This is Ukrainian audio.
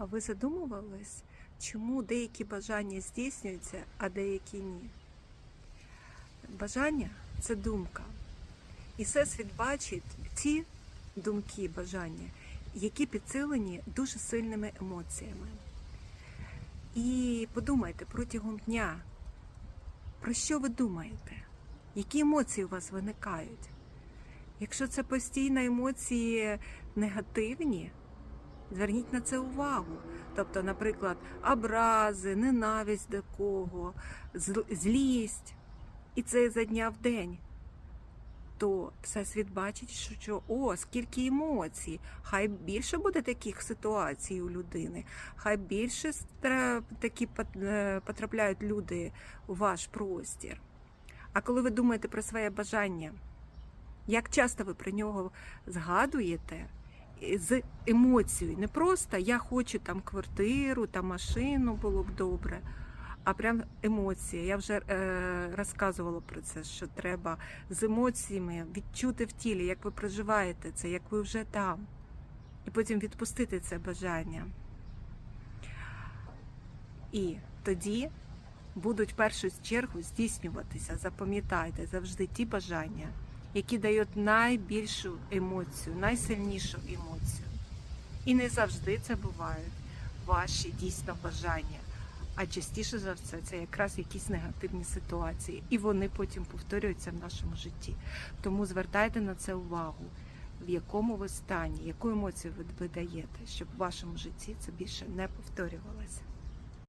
А ви задумувались, чому деякі бажання здійснюються, а деякі ні? Бажання це думка. І всесвіт бачить ті думки, бажання, які підсилені дуже сильними емоціями. І подумайте протягом дня, про що ви думаєте? Які емоції у вас виникають? Якщо це постійно емоції негативні, зверніть на це увагу. Тобто, наприклад, образи, ненависть до кого, злість, і це за дня в день. То всесвіт бачить, що, о, скільки емоцій. Хай більше буде таких ситуацій у людини, хай більше такі е, потрапляють люди у ваш простір. А коли ви думаєте про своє бажання, як часто ви про нього згадуєте з емоцією, не просто я хочу там квартиру, там машину було б добре, а прям емоції. Я вже е, розказувала про це, що треба з емоціями відчути в тілі, як ви проживаєте це, як ви вже там, і потім відпустити це бажання. І тоді будуть в першу чергу здійснюватися, запам'ятайте завжди ті бажання, які дають найбільшу емоцію, найсильнішу емоцію. І не завжди це бувають ваші дійсно бажання. А частіше за все це якраз якісь негативні ситуації, і вони потім повторюються в нашому житті. Тому звертайте на це увагу, в якому ви стані, яку емоцію ви видаєте, щоб в вашому житті це більше не повторювалося.